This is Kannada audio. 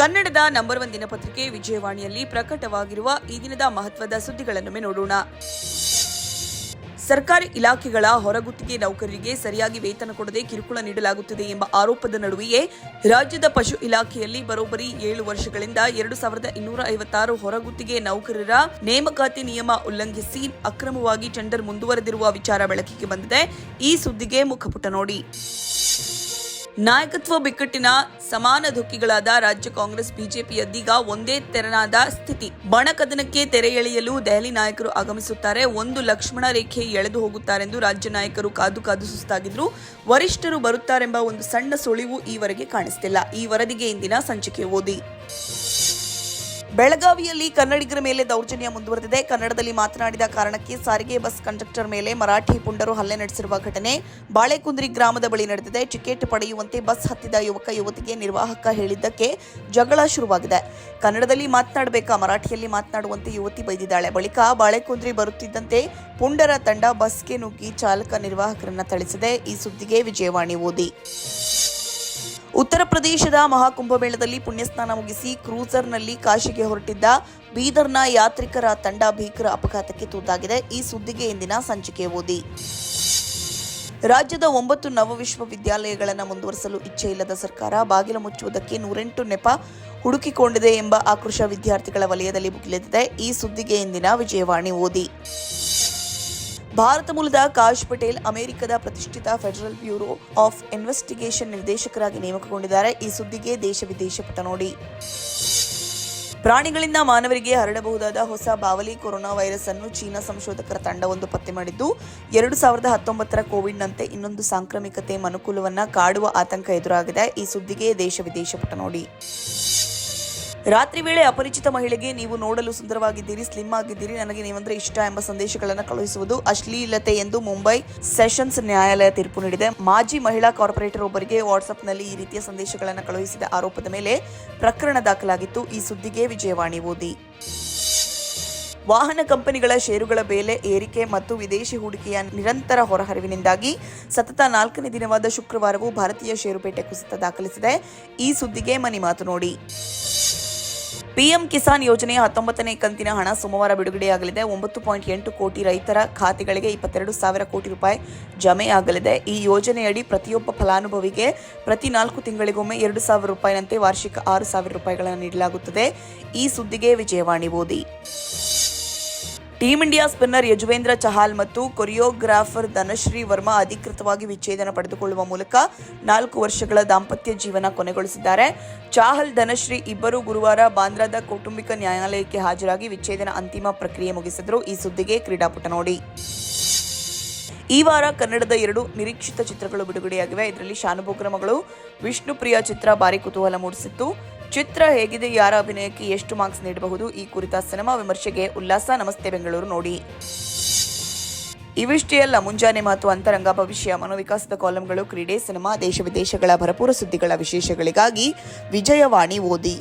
ಕನ್ನಡದ ನಂಬರ್ ಒನ್ ದಿನಪತ್ರಿಕೆ ವಿಜಯವಾಣಿಯಲ್ಲಿ ಪ್ರಕಟವಾಗಿರುವ ಈ ದಿನದ ಮಹತ್ವದ ಸುದ್ದಿಗಳನ್ನೊಮ್ಮೆ ನೋಡೋಣ. ಸರ್ಕಾರಿ ಇಲಾಖೆಗಳ ಹೊರಗುತ್ತಿಗೆ ನೌಕರರಿಗೆ ಸರಿಯಾಗಿ ವೇತನ ಕೊಡದೆ ಕಿರುಕುಳ ನೀಡಲಾಗುತ್ತಿದೆ ಎಂಬ ಆರೋಪದ ನಡುವೆಯೇ ರಾಜ್ಯದ ಪಶು ಇಲಾಖೆಯಲ್ಲಿ ಬರೋಬ್ಬರಿ ಏಳು ವರ್ಷಗಳಿಂದ ಎರಡು ಸಾವಿರದ ಇನ್ನೂರ ಐವತ್ತಾರು ಹೊರಗುತ್ತಿಗೆ ನೌಕರರ ನೇಮಕಾತಿ ನಿಯಮ ಉಲ್ಲಂಘಿಸಿ ಅಕ್ರಮವಾಗಿ ಟೆಂಡರ್ ಮುಂದುವರೆದಿರುವ ವಿಚಾರ ಬೆಳಕಿಗೆ ಬಂದಿದೆ. ಈ ಸುದ್ದಿಗೆ ಮುಖಪುಟ ನೋಡಿ. ನಾಯಕತ್ವ ಬಿಕ್ಕಟ್ಟಿನ ಸಮಾನ ದುಃಖಿಗಳಾದ ರಾಜ್ಯ ಕಾಂಗ್ರೆಸ್, ಬಿಜೆಪಿ ಅದೀಗ ಒಂದೇ ತೆರನಾದ ಸ್ಥಿತಿ. ಬಣಕದನಕ್ಕೆ ತೆರೆ ಎಳೆಯಲು ದೆಹಲಿ ನಾಯಕರು ಆಗಮಿಸುತ್ತಾರೆ. ಒಂದು ಲಕ್ಷ್ಮಣ ರೇಖೆ ಎಳೆದು ಹೋಗುತ್ತಾರೆಂದು ರಾಜ್ಯ ನಾಯಕರು ಕಾದು ಕಾದು ಸುಸ್ತಾಗಿದ್ರು. ವರಿಷ್ಠರು ಬರುತ್ತಾರೆಂಬ ಒಂದು ಸಣ್ಣ ಸುಳಿವು ಈವರೆಗೆ ಕಾಣಿಸ್ತಿಲ್ಲ. ಈ ವರದಿಗೆ ಇಂದಿನ ಸಂಚಿಕೆ ಓದಿ. ಬೆಳಗಾವಿಯಲ್ಲಿ ಕನ್ನಡಿಗರ ಮೇಲೆ ದೌರ್ಜನ್ಯ ಮುಂದುವರೆದಿದೆ. ಕನ್ನಡದಲ್ಲಿ ಮಾತನಾಡಿದ ಕಾರಣಕ್ಕೆ ಸಾರಿಗೆ ಬಸ್ ಕಂಡಕ್ಟರ್ ಮೇಲೆ ಮರಾಠಿ ಪುಂಡರು ಹಲ್ಲೆ ನಡೆಸಿರುವ ಘಟನೆ ಬಾಳೆಕುಂದ್ರಿ ಗ್ರಾಮದ ಬಳಿ ನಡೆದಿದೆ. ಟಿಕೆಟ್ ಪಡೆಯುವಂತೆ ಬಸ್ ಹತ್ತಿದ ಯುವಕ ಯುವತಿಗೆ ನಿರ್ವಾಹಕ ಹೇಳಿದ್ದಕ್ಕೆ ಜಗಳ ಶುರುವಾಗಿದೆ. ಕನ್ನಡದಲ್ಲಿ ಮಾತನಾಡಬೇಕಾ? ಮರಾಠಿಯಲ್ಲಿ ಮಾತನಾಡುವಂತೆ ಯುವತಿ ಬೈದಿದ್ದಾಳೆ. ಬಳಿಕ ಬಾಳೆಕುಂದ್ರಿ ಬರುತ್ತಿದ್ದಂತೆ ಪುಂಡರ ತಂಡ ಬಸ್ಗೆ ನುಗ್ಗಿ ಚಾಲಕ ನಿರ್ವಾಹಕರನ್ನ ಥಳಿಸಿದೆ. ಈ ಸುದ್ದಿಗೆ ವಿಜಯವಾಣಿ ಓದಿ. ಉತ್ತರ ಪ್ರದೇಶದ ಮಹಾಕುಂಭಮೇಳದಲ್ಲಿ ಪುಣ್ಯಸ್ನಾನ ಮುಗಿಸಿ ಕ್ರೂಸರ್ನಲ್ಲಿ ಕಾಶಿಗೆ ಹೊರಟಿದ್ದ ಬೀದರ್ನ ಯಾತ್ರಿಕರ ತಂಡ ಭೀಕರ ಅಪಘಾತಕ್ಕೆ ತುತ್ತಾಗಿದೆ. ಈ ಸುದ್ದಿಗೆ ಇಂದಿನ ಸಂಚಿಕೆ ಓದಿ. ರಾಜ್ಯದ ಒಂಬತ್ತು ನವ ವಿಶ್ವವಿದ್ಯಾಲಯಗಳನ್ನು ಮುಂದುವರಿಸಲು ಇಚ್ಛೆ ಇಲ್ಲದ ಸರ್ಕಾರ ಬಾಗಿಲು ಮುಚ್ಚುವುದಕ್ಕೆ ನೂರೆಂಟು ನೆಪ ಹುಡುಕಿಕೊಂಡಿದೆ ಎಂಬ ಆಕ್ರೋಶ ವಿದ್ಯಾರ್ಥಿಗಳ ವಲಯದಲ್ಲಿ ಭುಗಿಲೆದಿದೆ ಈ ಸುದ್ದಿಗೆ ಇಂದಿನ ವಿಜಯವಾಣಿ ಓದಿ. ಭಾರತ ಮೂಲದ ಕಾಶ್ ಪಟೇಲ್ ಅಮೆರಿಕದ ಪ್ರತಿಷ್ಠಿತ ಫೆಡರಲ್ ಬ್ಯೂರೋ ಆಫ್ ಇನ್ವೆಸ್ಟಿಗೇಷನ್ ನಿರ್ದೇಶಕರಾಗಿ ನೇಮಕಗೊಂಡಿದ್ದಾರೆ. ಈ ಸುದ್ದಿಗೆ ದೇಶ ವಿದೇಶ ಪುಟ ನೋಡಿ. ಪ್ರಾಣಿಗಳಿಂದ ಮಾನವರಿಗೆ ಹರಡಬಹುದಾದ ಹೊಸ ಬಾವಲಿ ಕೊರೋನಾ ವೈರಸ್ ಅನ್ನು ಚೀನಾ ಸಂಶೋಧಕರ ತಂಡವೊಂದು ಪತ್ತೆ ಮಾಡಿದ್ದು, ಎರಡು ಸಾವಿರದ ಹತ್ತೊಂಬತ್ತರ ಕೋವಿಡ್ನಂತೆ ಇನ್ನೊಂದು ಸಾಂಕ್ರಾಮಿಕತೆ ಮನುಕುಲವನ್ನು ಕಾಡುವ ಆತಂಕ ಎದುರಾಗಿದೆ. ಈ ಸುದ್ದಿಗೆ ದೇಶ ವಿದೇಶ ಪುಟ ನೋಡಿ. ರಾತ್ರಿ ವೇಳೆ ಅಪರಿಚಿತ ಮಹಿಳೆಗೆ ನೀವು ನೋಡಲು ಸುಂದರವಾಗಿದ್ದೀರಿ ಸ್ಲಿಮ್ ಆಗಿದ್ದೀರಿ, ನನಗೆ ನೀವಂದ್ರೆ ಇಷ್ಟ ಎಂಬ ಸಂದೇಶಗಳನ್ನು ಕಳುಹಿಸುವುದು ಅಶ್ಲೀಲತೆ ಎಂದು ಮುಂಬೈ ಸೆಷನ್ಸ್ ನ್ಯಾಯಾಲಯ ತೀರ್ಪು ನೀಡಿದೆ. ಮಾಜಿ ಮಹಿಳಾ ಕಾರ್ಪೊರೇಟರ್ ಒಬ್ಬರಿಗೆ ವಾಟ್ಸ್ಆಪ್ನಲ್ಲಿ ಈ ರೀತಿಯ ಸಂದೇಶಗಳನ್ನು ಕಳುಹಿಸಿದ ಆರೋಪದ ಮೇಲೆ ಪ್ರಕರಣ ದಾಖಲಾಗಿತ್ತು. ಈ ಸುದ್ದಿಗೆ ವಿಜಯವಾಣಿ ಓದಿ. ವಾಹನ ಕಂಪನಿಗಳ ಷೇರುಗಳ ಬೆಲೆ ಏರಿಕೆ ಮತ್ತು ವಿದೇಶಿ ಹೂಡಿಕೆಯ ನಿರಂತರ ಹೊರಹರಿವಿನಿಂದಾಗಿ ಸತತ ನಾಲ್ಕನೇ ದಿನವಾದ ಶುಕ್ರವಾರವೂ ಭಾರತೀಯ ಷೇರುಪೇಟೆ ಕುಸಿತ ದಾಖಲಿಸಿದೆ. ಈ ಸುದ್ದಿಗೆ ಮನಿ ಮಾತು ನೋಡಿ. ಪಿಎಂ ಕಿಸಾನ್ ಯೋಜನೆಯ ಹತ್ತೊಂಬತ್ತನೇ ಕಂತಿನ ಹಣ ಸೋಮವಾರ ಬಿಡುಗಡೆಯಾಗಲಿದೆ. ಒಂಬತ್ತು ಪಾಯಿಂಟ್ ಎಂಟು ಕೋಟಿ ರೈತರ ಖಾತೆಗಳಿಗೆ ಇಪ್ಪತ್ತೆರಡು ಸಾವಿರ ಕೋಟಿ ರೂಪಾಯಿ ಜಮೆಯಾಗಲಿದೆ. ಈ ಯೋಜನೆಯಡಿ ಪ್ರತಿಯೊಬ್ಬ ಫಲಾನುಭವಿಗೆ ಪ್ರತಿ ನಾಲ್ಕು ತಿಂಗಳಿಗೊಮ್ಮೆ ಎರಡು ಸಾವಿರ ರೂಪಾಯಿನಂತೆ ವಾರ್ಷಿಕ ಆರು ಸಾವಿರ ರೂಪಾಯಿಗಳನ್ನು ನೀಡಲಾಗುತ್ತದೆ. ಈ ಸುದ್ದಿಗೆ ವಿಜಯವಾಣಿ ಓದಿ. Team India spinner Yuzvendra Chahal ಮತ್ತು ಕೊರಿಯೋಗ್ರಾಫರ್ ಧನಶ್ರೀ ವರ್ಮಾ ಅಧಿಕೃತವಾಗಿ ವಿಚ್ಛೇದನ ಪಡೆದುಕೊಳ್ಳುವ ಮೂಲಕ ನಾಲ್ಕು ವರ್ಷಗಳ ದಾಂಪತ್ಯ ಜೀವನ ಕೊನೆಗೊಳಿಸಿದ್ದಾರೆ. ಚಾಹಲ್, ಧನಶ್ರೀ ಇಬ್ಬರು ಗುರುವಾರ ಬಾಂದ್ರಾದ ಕೌಟುಂಬಿಕ ನ್ಯಾಯಾಲಯಕ್ಕೆ ಹಾಜರಾಗಿ ವಿಚ್ಛೇದನ ಅಂತಿಮ ಪ್ರಕ್ರಿಯೆ ಮುಗಿಸಿದರು. ಈ ಸುದ್ದಿಗೆ ಕ್ರೀಡಾಪುಟ ನೋಡಿ. ಈ ವಾರ ಕನ್ನಡದ ಎರಡು ನಿರೀಕ್ಷಿತ ಚಿತ್ರಗಳು ಬಿಡುಗಡೆಯಾಗಿವೆ. ಇದರಲ್ಲಿ ಶಾನುಭೋಗ್ರಮಗಳು ವಿಷ್ಣುಪ್ರಿಯ ಚಿತ್ರ ಭಾರಿ ಕುತೂಹಲ ಮೂಡಿಸಿತ್ತು. ಚಿತ್ರ ಹೇಗಿದೆ, ಯಾರ ಅಭಿನಯಕ್ಕೆ ಎಷ್ಟು ಮಾರ್ಕ್ಸ್ ನೀಡಬಹುದು, ಈ ಕುರಿತ ಸಿನಿಮಾ ವಿಮರ್ಶೆಗೆ ಉಲ್ಲಾಸ. ನಮಸ್ತೆ ಬೆಂಗಳೂರು, ನೋಡಿ. ಇವಿಷ್ಟೇ ಅಲ್ಲ ಮುಂಜಾನೆ ಮತ್ತು ಅಂತರಂಗ, ಭವಿಷ್ಯ, ಮನೋವಿಕಾಸದ ಕಾಲಂಗಳು, ಕ್ರೀಡೆ, ಸಿನಿಮಾ, ದೇಶ ವಿದೇಶಗಳ ಭರಪೂರ ಸುದ್ದಿಗಳ ವಿಶೇಷಗಳಿಗಾಗಿ ವಿಜಯವಾಣಿ ಓದಿ.